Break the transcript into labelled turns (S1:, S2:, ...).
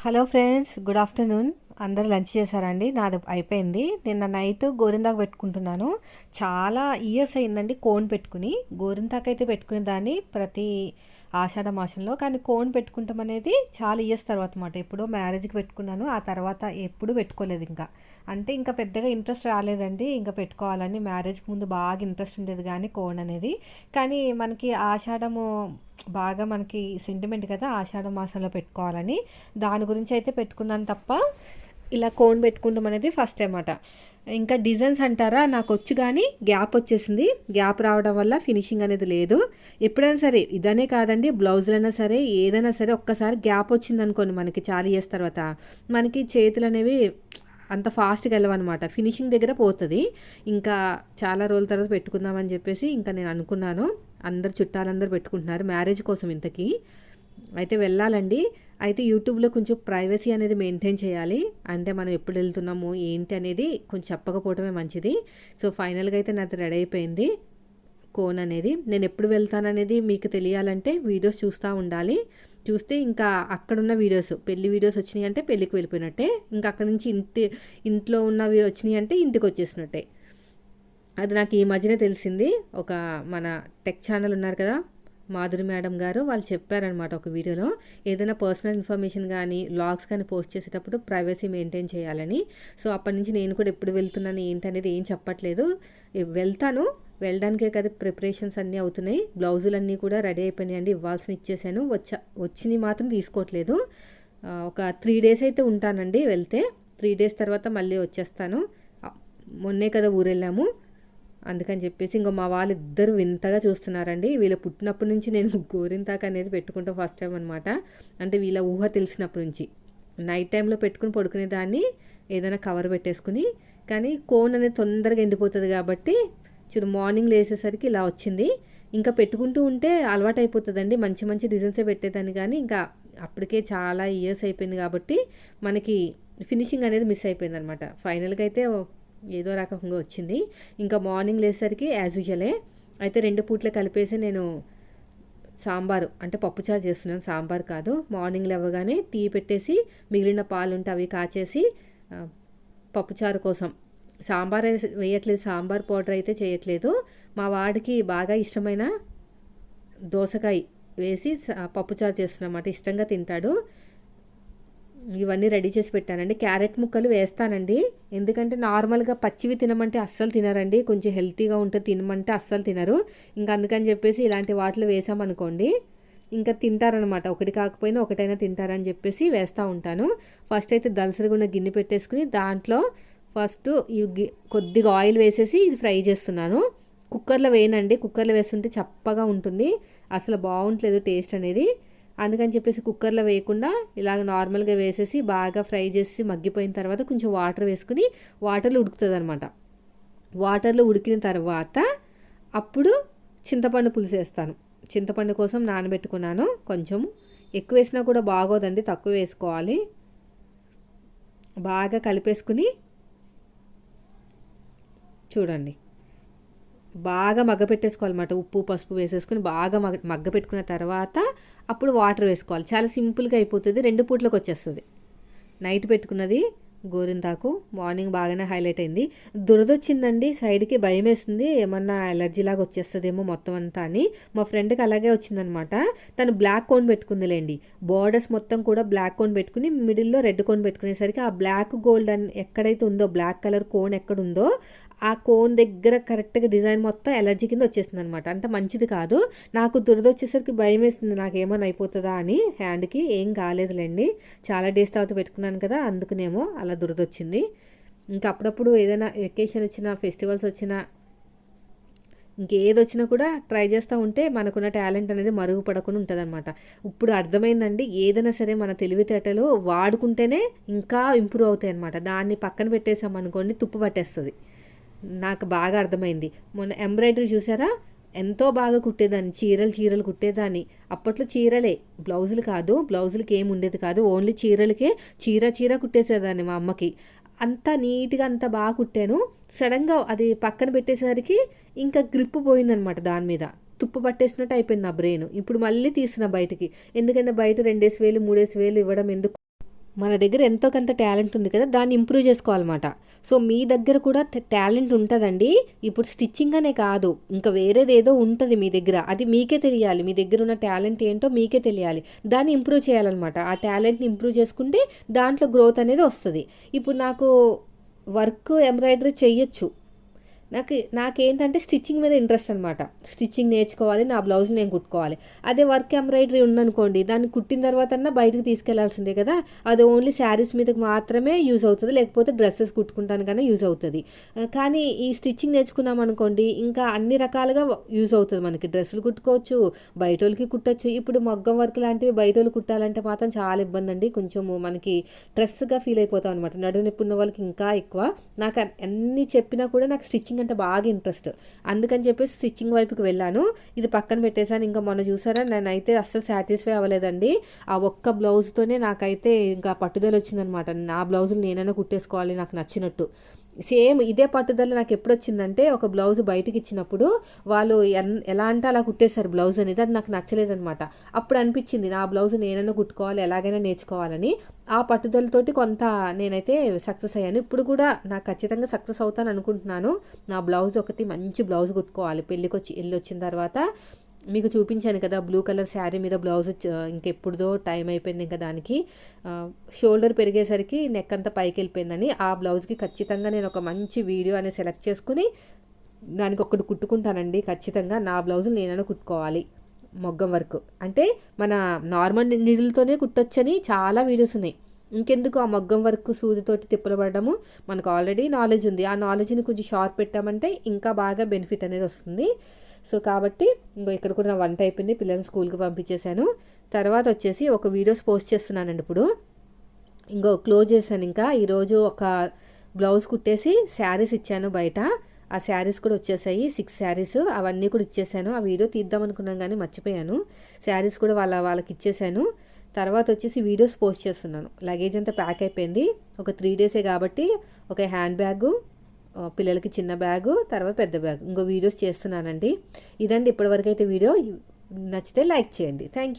S1: Hello friends good afternoon. అందరు lunch చేశారండి? నాది అయిపోయింది. నిన్న నైట్ గోరిందాకు పెట్టుకుంటున్నాను. చాలా ఇయర్స్ అయిందండి కోన్ పెట్టుకుని. గోరింతాకు అయితే పెట్టుకునే దాన్ని ప్రతి ఆషాఢ మాసంలో. కానీ కోన్ పెట్టుకుంటాం అనేది చాలా ఇయర్స్ తర్వాత అనమాట ఎప్పుడో మ్యారేజ్కి పెట్టుకున్నాను. ఆ తర్వాత ఎప్పుడు పెట్టుకోలేదు ఇంకా. అంటే ఇంకా పెద్దగా ఇంట్రెస్ట్ రాలేదండి. ఇంకా పెట్టుకోవాలని మ్యారేజ్కి ముందు బాగా ఇంట్రెస్ట్ ఉండేది కానీ కోన్ అనేది. కానీ మనకి ఆషాఢము బాగా మనకి సెంటిమెంట్ కదా ఆషాఢ మాసంలో పెట్టుకోవాలని. దాని గురించి అయితే పెట్టుకున్నాను తప్ప ఇలా కోన్ పెట్టుకుంటాం అనేది ఫస్ట్ అనమాట అన్నమాట ఇంకా డిజైన్స్ అంటారా? నాకు వచ్చి కానీ గ్యాప్ వచ్చేసింది. గ్యాప్ రావడం వల్ల ఫినిషింగ్ అనేది లేదు. ఎప్పుడైనా సరే ఇదనే కాదండి బ్లౌజులైనా సరే ఏదైనా సరే ఒక్కసారి గ్యాప్ వచ్చింది అనుకోండి మనకి చాలా ఇయర్స్ తర్వాత. మనకి చేతులు అనేవి అంత ఫాస్ట్గా వెళ్ళవన్నమాట. ఫినిషింగ్ దగ్గర పోతుంది. ఇంకా చాలా రోజుల తర్వాత పెట్టుకుందామని చెప్పేసి ఇంకా నేను అనుకున్నాను. అందరు చుట్టాలందరూ పెట్టుకుంటున్నారు మ్యారేజ్ కోసం ఇంతకీ. అయితే వెళ్ళాలండి. అయితే యూట్యూబ్లో కొంచెం ప్రైవసీ అనేది మెయింటైన్ చేయాలి. అంటే మనం ఎప్పుడు వెళ్తున్నాము ఏంటి అనేది కొంచెం చెప్పకపోవటమే మంచిది. సో ఫైనల్గా అయితే నాది రెడీ అయిపోయింది. కోన్ అనేది. నేను ఎప్పుడు వెళ్తాననేది మీకు తెలియాలంటే వీడియోస్ చూస్తూ ఉండాలి. చూస్తే ఇంకా అక్కడున్న వీడియోస్ పెళ్ళి వీడియోస్ వచ్చినాయి అంటే పెళ్ళికి వెళ్ళిపోయినట్టే. ఇంకా అక్కడ నుంచి ఇంటి ఇంట్లో ఉన్నవి వచ్చినాయి అంటే ఇంటికి వచ్చేసినట్టే. అది నాకు ఈ మధ్యనే తెలిసింది. ఒక మన టెక్ ఛానల్ ఉన్నారు కదా మాధురి మేడం గారు వాళ్ళు చెప్పారనమాట ఒక వీడియోలో. ఏదైనా పర్సనల్ ఇన్ఫర్మేషన్ కానీ లాగ్స్ కానీ పోస్ట్ చేసేటప్పుడు ప్రైవసీ మెయింటైన్ చేయాలని. సో అప్పటి నుంచి నేను కూడా ఎప్పుడు వెళ్తున్నాను ఏంటనేది ఏం చెప్పట్లేదు. వెళ్తాను. వెళ్ళడానికే కదా ప్రిపరేషన్స్ అన్నీ అవుతున్నాయి. బ్లౌజులన్నీ కూడా రెడీ అయిపోయినాయండి ఇవ్వాల్సిన ఇచ్చేసాను. వచ్చా వచ్చినవి మాత్రం తీసుకోవట్లేదు. ఒక త్రీ డేస్ అయితే ఉంటానండి వెళ్తే. త్రీ డేస్ తర్వాత మళ్ళీ వచ్చేస్తాను. మొన్నే కదా ఊరెళ్ళాము. అందుకని చెప్పేసి ఇంకో మా వాళ్ళిద్దరు వింతగా చూస్తున్నారండి. వీళ్ళ పుట్టినప్పటి నుంచి నేను గోరింతాక అనేది పెట్టుకుంటాం ఫస్ట్ టైం అనమాట అంటే వీళ్ళ ఊహ తెలిసినప్పటి నుంచి. నైట్ టైంలో పెట్టుకుని పడుకునే దాన్ని ఏదైనా కవర్ పెట్టేసుకుని కానీ కోన్ అనేది తొందరగా ఎండిపోతుంది కాబట్టి చూడు మార్నింగ్ లేసేసరికి ఇలా వచ్చింది. ఇంకా పెట్టుకుంటూ ఉంటే అలవాటు అయిపోతుందండి మంచి మంచి డిజైన్సే పెట్టేదాన్ని కానీ ఇంకా అప్పటికే చాలా ఇయర్స్ అయిపోయింది కాబట్టి మనకి ఫినిషింగ్ అనేది మిస్ అయిపోయింది అనమాట ఫైనల్గా అయితే ఏదో రకంగా వచ్చింది. ఇంకా మార్నింగ్ లేసరికి యాజ్ యూజువలే అయితే రెండు పూట్ల కలిపేసి నేను సాంబారు అంటే పప్పుచారు చేస్తున్నాను. సాంబార్ కాదు మార్నింగ్ లేవగానే టీ పెట్టేసి మిగిలిన పాలు ఉంటే అవి కాచేసి పప్పుచారు కోసం. సాంబార్ వేయట్లేదు సాంబార్ పౌడర్ అయితే చేయట్లేదు. మా వాడికి బాగా ఇష్టమైన దోసకాయ వేసి పప్పుచారు చేస్తున్నమాట ఇష్టంగా తింటాడు. ఇవన్నీ రెడీ చేసి పెట్టానండి. క్యారెట్ ముక్కలు వేస్తానండి. ఎందుకంటే నార్మల్గా పచ్చివి తినమంటే అస్సలు తినరండి. కొంచెం హెల్తీగా ఉంటే తినమంటే అస్సలు తినరు. ఇంకా అందుకని చెప్పేసి ఇలాంటి వాటిలో వేసామనుకోండి ఇంకా తింటారనమాట. ఒకటి కాకపోయినా ఒకటైనా తింటారని చెప్పేసి వేస్తూ ఉంటాను. ఫస్ట్ అయితే దలసరిగున్న గిన్నె పెట్టేసుకుని దాంట్లో ఫస్ట్ ఈ కొద్దిగా ఆయిల్ వేసేసి ఇది ఫ్రై చేస్తున్నాను. కుక్కర్లో వేయనండి. కుక్కర్లో వేస్తుంటే చప్పగా ఉంటుంది. అసలు బాగుంటలేదు టేస్ట్ అనేది. అందుకని చెప్పేసి కుక్కర్లో వేయకుండా ఇలాగ నార్మల్గా వేసేసి బాగా ఫ్రై చేసి మగ్గిపోయిన తర్వాత కొంచెం వాటర్ వేసుకుని వాటర్లో ఉడుకుతుంది అనమాట వాటర్లో ఉడికిన తర్వాత అప్పుడు చింతపండు పులుసు వేస్తాను. చింతపండు కోసం నానబెట్టుకున్నాను. కొంచెం ఎక్కువ వేసినా కూడా బాగోదండి తక్కువ వేసుకోవాలి. బాగా కలిపేసుకుని చూడండి. బాగా మగ్గ పెట్టేసుకోవాలన్నమాట. ఉప్పు పసుపు వేసేసుకుని బాగా మగ మగ్గ పెట్టుకున్న తర్వాత అప్పుడు వాటర్ వేసుకోవాలి. చాలా సింపుల్గా అయిపోతుంది. రెండు పూట్లకు వచ్చేస్తుంది. నైట్ పెట్టుకున్నది గోరింతాకు. మార్నింగ్ బాగానే హైలైట్ అయింది. దురదొచ్చిందండి. సైడ్కి భయం వేసింది ఏమన్నా ఎలర్జీ లాగా వచ్చేస్తుందేమో మొత్తం అంతా అని. మా ఫ్రెండ్కి అలాగే వచ్చిందనమాట తను బ్లాక్ కోన్ పెట్టుకుందిలేండి. బార్డర్స్ మొత్తం కూడా బ్లాక్ కోన్ పెట్టుకుని మిడిల్లో రెడ్ కోన్ పెట్టుకునేసరికి ఆ బ్లాక్ గోల్డ్ అని ఎక్కడైతే ఉందో బ్లాక్ కలర్ కోన్ ఎక్కడుందో కోన్ దగ్గర కరెక్ట్గా డిజైన్ మొత్తం ఎలర్జీ కింద వచ్చేసింది అనమాట అంటే మంచిది కాదు. నాకు దురద వచ్చేసరికి భయం వేస్తుంది. నాకు ఏమైనా అయిపోతుందా అని హ్యాండ్కి ఏం కాలేదులేండి. చాలా డేస్ తర్వాత పెట్టుకున్నాను కదా అందుకునేమో అలా దురద వచ్చింది. ఇంకా అప్పుడప్పుడు ఏదైనా వెకేషన్ వచ్చినా ఫెస్టివల్స్ వచ్చినా ఇంకేది వచ్చినా కూడా ట్రై చేస్తూ ఉంటే మనకున్న టాలెంట్ అనేది మరుగుపడకుండా ఉంటుందన్నమాట. ఇప్పుడు అర్థమైందండి. ఏదైనా సరే మన తెలివితేటలు వాడుకుంటేనే ఇంకా ఇంప్రూవ్ అవుతాయి అనమాట దాన్ని పక్కన పెట్టేసామనుకోండి తుప్పు పట్టేస్తుంది. నాకు బాగా అర్థమైంది. మొన్న ఎంబ్రాయిడరీ చూసారా? ఎంతో బాగా కుట్టేదాన్ని. చీరలు చీరలు కుట్టేదాన్ని. అప్పట్లో చీరలే. బ్లౌజులు కాదు బ్లౌజులకి ఏమి ఉండేది కాదు. ఓన్లీ చీరలకే చీర చీర కుట్టేసేదాన్ని మా అమ్మకి. అంత నీట్గా అంత బాగా కుట్టాను. సడన్గా అది పక్కన పెట్టేసరికి ఇంకా గ్రిప్ పోయిందనమాట దాని మీద. తుప్పు పట్టేసినట్టు అయిపోయింది నా బ్రెయిన్. ఇప్పుడు మళ్ళీ తీసిన బయటికి. ఎందుకంటే బయట రెండేసి వేలు మూడేసి వేలు ఇవ్వడం ఎందుకు మన దగ్గర ఎంతో కొంత టాలెంట్ ఉంది కదా దాన్ని ఇంప్రూవ్ చేసుకోవాలన్నమాట. సో మీ దగ్గర కూడా టాలెంట్ ఉంటుందండి. ఇప్పుడు స్టిచ్చింగ్ అనే కాదు ఇంకా వేరేది ఏదో ఉంటుంది మీ దగ్గర. అది మీకే తెలియాలి. మీ దగ్గర ఉన్న టాలెంట్ ఏంటో మీకే తెలియాలి. దాన్ని ఇంప్రూవ్ చేయాలన్నమాట. ఆ టాలెంట్ని ఇంప్రూవ్ చేసుకుంటే దాంట్లో గ్రోత్ అనేది వస్తుంది. ఇప్పుడు నాకు వర్క్ ఎంబ్రాయిడరీ చేయొచ్చు నాకు నాకేంటంటే స్టిచ్చింగ్ మీద ఇంట్రెస్ట్ అనమాట స్టిచ్చింగ్ నేర్చుకోవాలి నా బ్లౌజ్ నేను కుట్టుకోవాలి. అదే వర్క్ ఎంబ్రాయిడరీ ఉందనుకోండి దాన్ని కుట్టిన తర్వాత బయటకు తీసుకెళ్ళాల్సిందే కదా. అది ఓన్లీ శారీస్ మీదకి మాత్రమే యూజ్ అవుతుంది లేకపోతే డ్రెస్సెస్ కుట్టుకుంటాను కానీ యూజ్ అవుతుంది. కానీ ఈ స్టిచ్చింగ్ నేర్చుకున్నాం అనుకోండి ఇంకా అన్ని రకాలుగా యూజ్ అవుతుంది మనకి. డ్రెస్సులు కుట్టుకోవచ్చు బయట వాళ్ళకి కుట్టచ్చు. ఇప్పుడు మగ్గం వర్క్ లాంటివి బయట వాళ్ళు కుట్టాలంటే మాత్రం చాలా ఇబ్బంది అండి కొంచెము మనకి స్ట్రెస్గా ఫీల్ అయిపోతాం అనమాట నడుము నొప్పి ఉన్న వాళ్ళకి ఇంకా ఎక్కువ. నాకు అన్ని చెప్పినా కూడా నాకు స్టిచ్చింగ్ స్టిచ్చింగ్ అంటే బాగా ఇంట్రెస్ట్ అందుకని చెప్పేసి స్టిచ్చింగ్ వైపుకి వెళ్ళాను. ఇది పక్కన పెట్టేశాను. ఇంకా మొన్న చూసారా? నేనైతే అస్సలు సాటిస్ఫై అవ్వలేదండి. ఆ ఒక్క బ్లౌజ్తోనే నాకైతే ఇంకా పట్టుదల వచ్చిందనమాట నా బ్లౌజులు నేనైనా కుట్టేసుకోవాలి నాకు నచ్చినట్టు. సేమ్ ఇదే పట్టుదల నాకు ఎప్పుడు వచ్చిందంటే ఒక బ్లౌజ్ బయటకి ఇచ్చినప్పుడు వాళ్ళు ఎలా అంటే అలా కుట్టేశారు బ్లౌజ్ అనేది అది నాకు నచ్చలేదనమాట అప్పుడు అనిపించింది నా బ్లౌజ్ నేనైనా కుట్టుకోవాలి ఎలాగైనా నేర్చుకోవాలని. ఆ పట్టుదలతోటి కొంత నేనైతే సక్సెస్ అయ్యాను. ఇప్పుడు కూడా నాకు ఖచ్చితంగా సక్సెస్ అవుతాను అనుకుంటున్నాను. నా బ్లౌజ్ ఒకటి మంచి బ్లౌజ్ కుట్టుకోవాలి. పెళ్ళికి వచ్చి వెళ్ళి వచ్చిన తర్వాత మీకు చూపించాను కదా బ్లూ కలర్ శారీ మీద బ్లౌజ్ ఇంకెప్పుడుదో టైం అయిపోయింది ఇంకా దానికి. షోల్డర్ పెరిగేసరికి నెక్ అంతా పైకి వెళ్ళిపోయిందని ఆ బ్లౌజ్కి ఖచ్చితంగా నేను ఒక మంచి వీడియో అనేది సెలెక్ట్ చేసుకుని దానికి ఒకటి కుట్టుకుంటానండి. ఖచ్చితంగా నా బ్లౌజులు నేనైనా కుట్టుకోవాలి మొగ్గం వర్క్. అంటే మన నార్మల్ నీళ్ళతోనే కుట్టొచ్చని చాలా వీడియోస్ ఉన్నాయి. ఇంకెందుకు ఆ మగ్గం వర్క్ సూదితోటి తిప్పలు పడడము మనకు ఆల్రెడీ నాలెడ్జ్ ఉంది. ఆ నాలెడ్జ్ని కొంచెం షార్ప్ పెట్టామంటే ఇంకా బాగా బెనిఫిట్ అనేది వస్తుంది. సో కాబట్టి ఇంకో ఇక్కడ కూడా నా వంట అయిపోయింది. పిల్లల్ని స్కూల్కి పంపించేశాను. తర్వాత వచ్చేసి ఒక వీడియోస్ పోస్ట్ చేస్తున్నానండి ఇప్పుడు. ఇంకో క్లోజ్ చేశాను ఇంకా. ఈరోజు ఒక బ్లౌజ్ కుట్టేసి శారీస్ ఇచ్చాను బయట. ఆ శారీస్ కూడా వచ్చేసాయి. సిక్స్ శారీస్ అవన్నీ కూడా ఇచ్చేసాను ఆ వీడియో తీద్దాం అనుకున్నాను కానీ మర్చిపోయాను. శారీస్ కూడా వాళ్ళ వాళ్ళకి ఇచ్చేసాను తర్వాత వచ్చేసి వీడియోస్ పోస్ట్ చేస్తున్నాను. లగేజ్ అంతా ప్యాక్ అయిపోయింది. ఒక త్రీ డేసే కాబట్టి ఒక హ్యాండ్ బ్యాగు పిల్లలకి చిన్న బ్యాగు తర్వాత పెద్ద బ్యాగ్. ఇంకో వీడియోస్ చేస్తున్నానండి. ఇదండి ఇప్పటివరకు అయితే వీడియో. నచ్చితే లైక్ చేయండి. Thank you